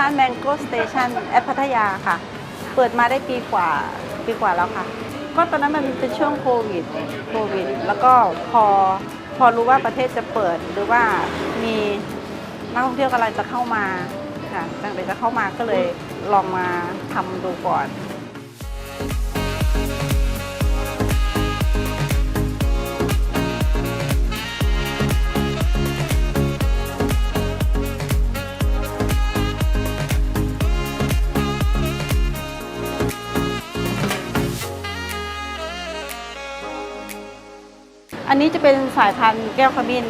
ร้าน Mango Station แอปพัทยาค่ะ เปิดมาได้ปีกว่าปีกว่าแล้วค่ะ ก็ตอนนั้นมันเป็นช่วงโควิดโควิด แล้วก็พอพอรู้ว่าประเทศจะเปิดหรือว่ามีนักท่องเที่ยวกำลังจะเข้ามาค่ะกำลังจะเข้ามาก็เลยลองมาทำดูก่อน อันนี้จะเป็นสายพันธุ์แก้วขมิ้น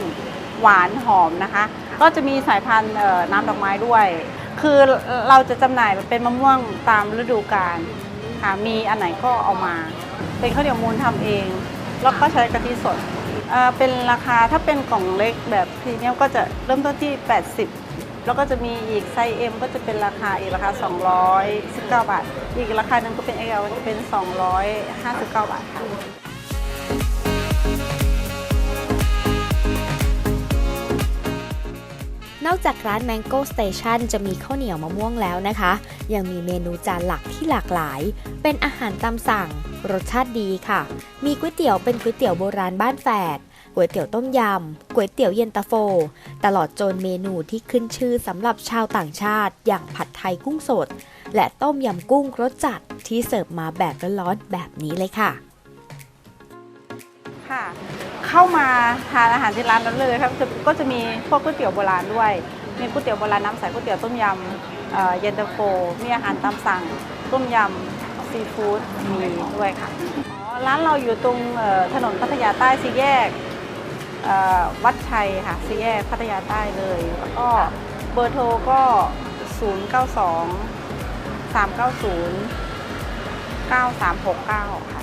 หวานหอมนะคะ ก็จะมีสายพันธุ์เอ่อน้ำดอกไม้ด้วย คือเราจะจำหน่ายเป็นมะม่วงตามฤดูกาลค่ะมีอันไหนก็เอามา เป็นข้าวเหนียวมูลทำเอง แล้วก็ใช้กะทิสดเอ่อเป็นราคาถ้าเป็นกล่องเล็กแบบพรีเมียมก็จะเริ่มต้นที่ 80 แล้วก็จะมีอีกไซส์ M ก็จะเป็นราคาอีกราคา 219 บาท อีกราคาหนึ่งก็เป็น XL ก็จะเป็น 259 บาทค่ะ นอกจากร้าน Mango Station จะมีข้าวเหนียวมะม่วงแล้วนะคะ ยังมีเมนูจานหลักที่หลากหลาย เป็นอาหารตามสั่ง รสชาติดีค่ะ มีก๋วยเตี๋ยวเป็นก๋วยเตี๋ยวโบราณบ้านแฝดก๋วยเตี๋ยวต้มยำก๋วยเตี๋ยวเย็นตาโฟ ตลอดจนเมนูที่ขึ้นชื่อสำหรับชาวต่างชาติ อย่างผัดไทยกุ้งสด และต้มยำกุ้งรสจัดที่เสิร์ฟมาแบบร้อนๆแบบนี้เลยค่ะ ค่ะ เข้ามาทานอาหารที่ร้านนั้นเลยครับจะก็จะมีพวกก๋วยเตี๋ยวโบราณด้วย มีก๋วยเตี๋ยวโบราณน้ำใสก๋วยเตี๋ยวต้มยำเอ่อเย็นตาโฟ มีอาหารตามสั่ง ต้มยำซีฟู้ดมีด้วยค่ะอ๋อร้านเราอยู่ตรงเอ่อถนนพัทยาใต้สี่แยกเอ่อวัดชัยค่ะสี่แยกพัทยาใต้เลย แล้วก็เบอร์โทรก็ 092 390 9369 ค่ะ